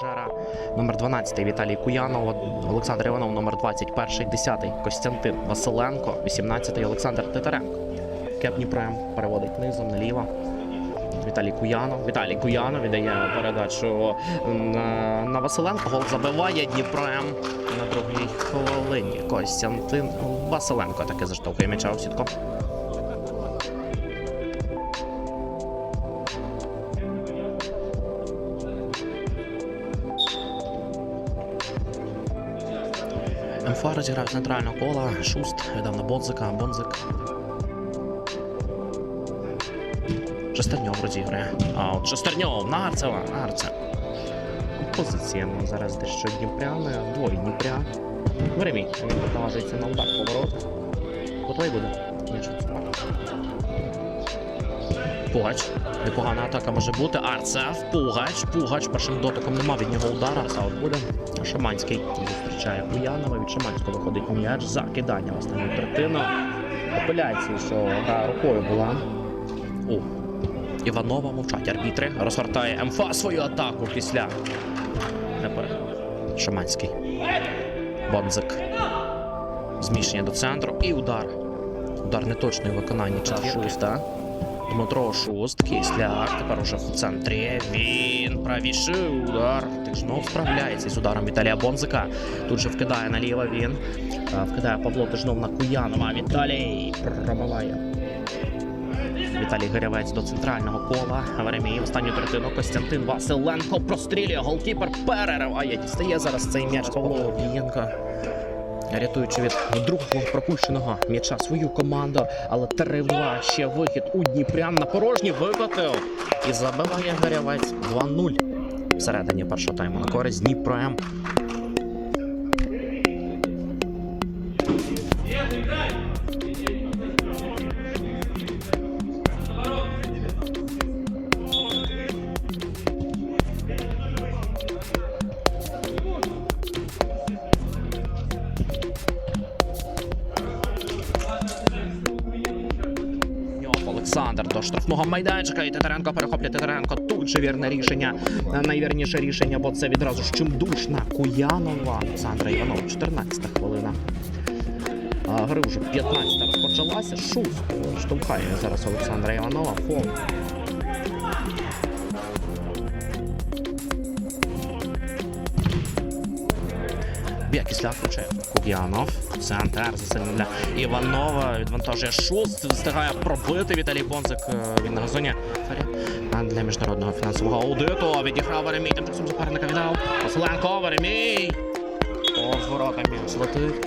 Жера номер 12 Віталій Куянов, Олександр Іванов, номер 21, 10 Костянтин Василенко, 18 Олександр Титаренко. Кеп Дніпрем переводить низом наліво. Віталій Куянов. Віталій Куянов віддає передачу на, на Василенко. Гол забиває Дніпрем на другій хвилині. Костянтин Василенко таки заштовхує м'яча у сітку. МФА розіграв з центрального кола. Шуст віддав на Бонзика. Бонзик. Шестерньов розіграє. А от Шестерньов на Арцева. Арце. Позиція зараз дещо Дніпряни. Двоє Дніпря. Веремій. Він наважується на удар поворот. Готовий буде. Пугач. Непогана атака може бути. Арцев. Пугач. Пугач. Першим дотиком нема від нього удара. А от буде. Шаманський зустрічає Куянова. Від Шаманського виходить м'яч. Закидання в останню третину. Апеляції, що гра рукою була. О, Іванова мовчать арбітри. Розгортає МФА свою атаку після. Переграв. Шаманський. Бонзик. Зміщення до центру і удар. Удар неточний у виконанні Шуста. Дмитро Шуст, Кисляк, тепер уже в центрі. Він правіший удар. Тик знов справляється з ударом Віталія Бонзика. Тут же вкидає наліво він. Вкидає Павло Тижнов на Куянова. Віталій промиває. Віталій Гирявець до центрального кола. Веремій останню третину. Костянтин Василенко прострілює. Голкіпер перериває. Дістає зараз цей м'яч Павло Обієнко. Рятуючи від другого пропущеного м'яча свою команду, але 3-2 ще вихід у Дніпрян на порожній викотив і забиває гарявець 2-0 всередині першого тайму на користь Дніпром. До штрафного майданчика. І Титаренко перехоплює Титаренко. Тут же вірне рішення. Е, Найвірніше рішення, бо це відразу ж чимдушна Куянова. Олександра Іванова, 14 хвилина. Гри вже 15 розпочалася. Шуст штовхає зараз Олександра Іванова. Фол. Б'якісля включає Куб'янов. Центр засильний для Іванова. Відвантажує Шуст. Встигає пробити Віталій Бонзик. е, Він на газоні. Для міжнародного фінансового аудиту відіграв Веремій. Тим часом суперника віддав. Василенко, Веремій. Зворотам м'яч летить.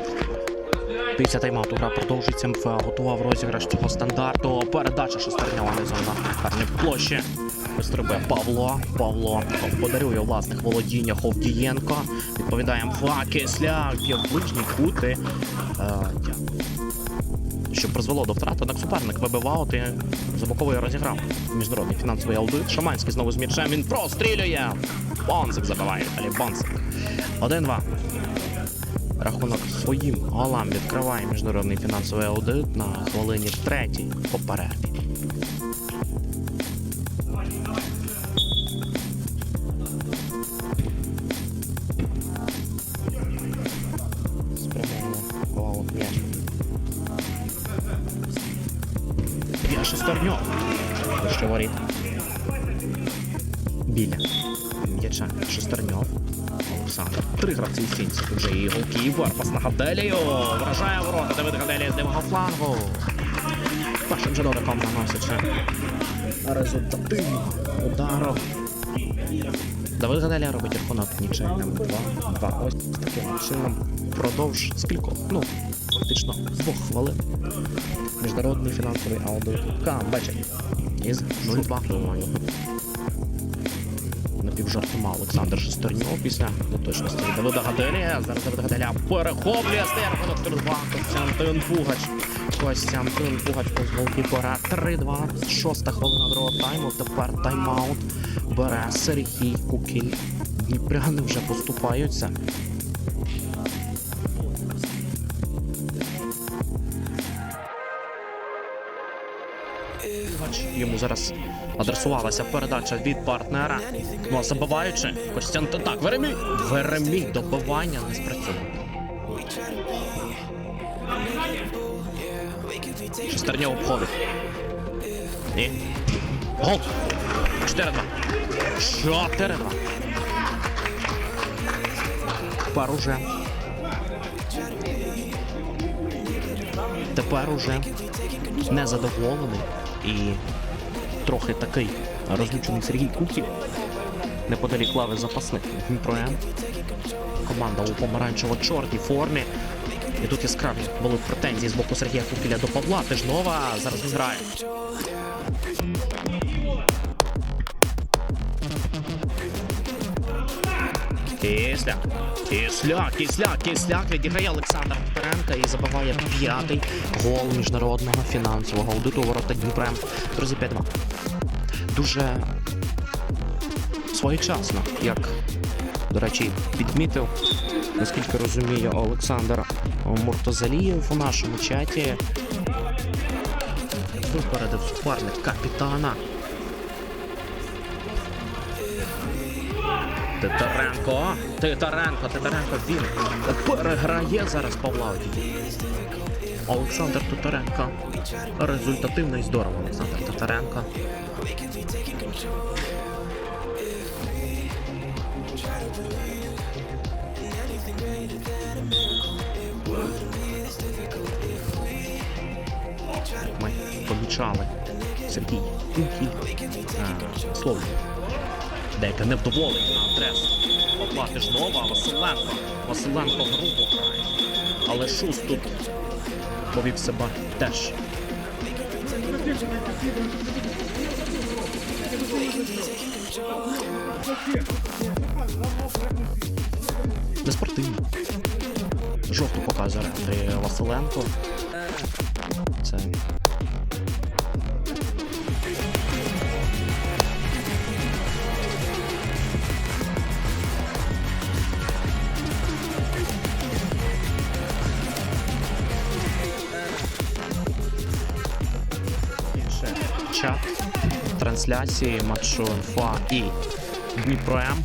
Після тайм-ауту гра продовжується. МФА готував розіграш цього стандарту. Передача шестерньова низом на площі. Вистрибує Павло. Павло подарує власних володіннях Овдієнко. Відповідає МФА Кисляк. Є в кути. Е, що призвело до втрати, однак суперник вибивав і забоковий розіграв. Міжнародний фінансовий аудит. Шаманський знову з м'ячем. Він прострілює. Бонзик забиває. Далі Бонзик. 1-2. Рахунок своїм голам відкриває міжнародний фінансовий аудит на хвилині третій по м'яч. Що воріт. Біля. Три гравці в стінці. Тут же і голкіпер. Пас на Гаделію. Вражає ворота. Давид Гаделія з лівого флангу. Першим же дотиком наносячи результативний удару. Давид Гаделія робить рахунок нічийним 2-2. Ось таким чином впродовж скількох, ну, фактично двох хвилин. Міжнародний фінансовий аудит камбечить із 0-2 Напівжартома Олександр Шестерньов після неточності Давида Гаделія. Зараз Давида Гаделія перехоплює стер 3-2. Костянтин Пугач. Костянтин Пугач по голкіпера 3-2. Шоста хвилина другого тайму. Тепер тайм-аут бере Сергій Кукіль. Дніпряни вже поступаються. Йому зараз адресувалася передача від партнера. Ну а забиваючи, Костян так, Веремій! Веремій, добивання не спрацювало. Шестерня обходить. Ні. Гол! 4-2. 4-2. Тепер уже. Тепер уже незадоволений і трохи такий розлючений Сергій Куків. Неподалік лави запасних Дніпром. Команда у помаранчево-чорній формі. І тут яскраві були претензії з боку Сергія Кукіля до Павла Тижнова. Зараз він грає. Кисляк, кисляк, кисляк, кисляк відіграє Олександр Петренко і забиває п'ятий гол міжнародного фінансового аудиту ворота Дніпрем. Друзі, 5-2. Дуже своєчасно, як, до речі, підмітив, наскільки розумію, Олександр Муртозалієв у нашому чаті. Випередив суперник капітана. Титаренко, Титаренко, Титаренко, він переграє зараз Павла Одії. Олександр Титаренко. Результативно і здорово, Олександр Титаренко. Ми помічали Сергій Кухіль. А, Деяке невдоволення на адресу Павла Тижнова, Василенко. Василенко грубо грає. Але Шус тут повів себе теж. Неспортивно. Жовту показує Андрій Василенко. Це чат трансляції матчу НФА і Дніпро М.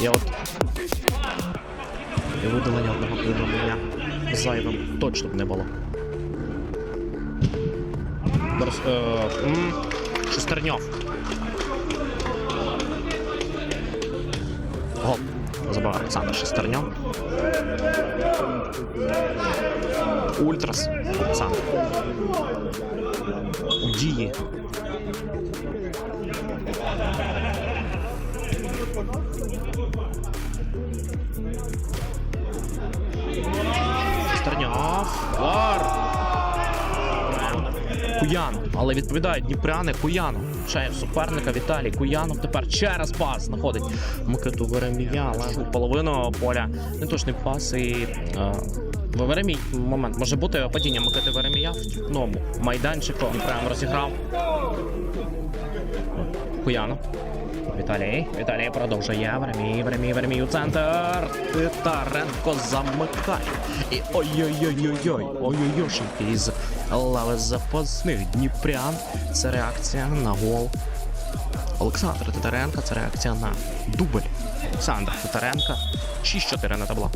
Я от і видалення одного повідомлення зайвим точно б не було. Зараз, е, Шестерньов. Гол. Забав Олександр Шестерньов. Ультрас. Олександр. У дії. Шестерньов. Вар. Куян. Але відповідають Дніпряни Куяну. Шаєв суперника Віталій Куянов тепер через пас знаходить Микиту Веремія, але половину поля неточний пас і е, Веремій момент може бути падіння Микити Веремія в вступному майданчику. Прямо розіграв. Куянов. Віталій. Віталій продовжує. Веремій, Веремій, Веремій у центр. Титаренко замикає. І ой-ой-ой-ой-ой. Ой-ой-ойшеньки із лави запасних Дніпрян. Це реакція на гол. Олександра Титаренка. Це реакція на дубль. Олександр Титаренка. 6-4 на табло.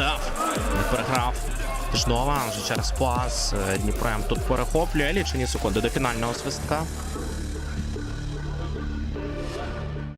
Арцев не переграв. Жнова вже через пас. Е, Дніпром тут перехоплює лічені секунди до фінального свистка.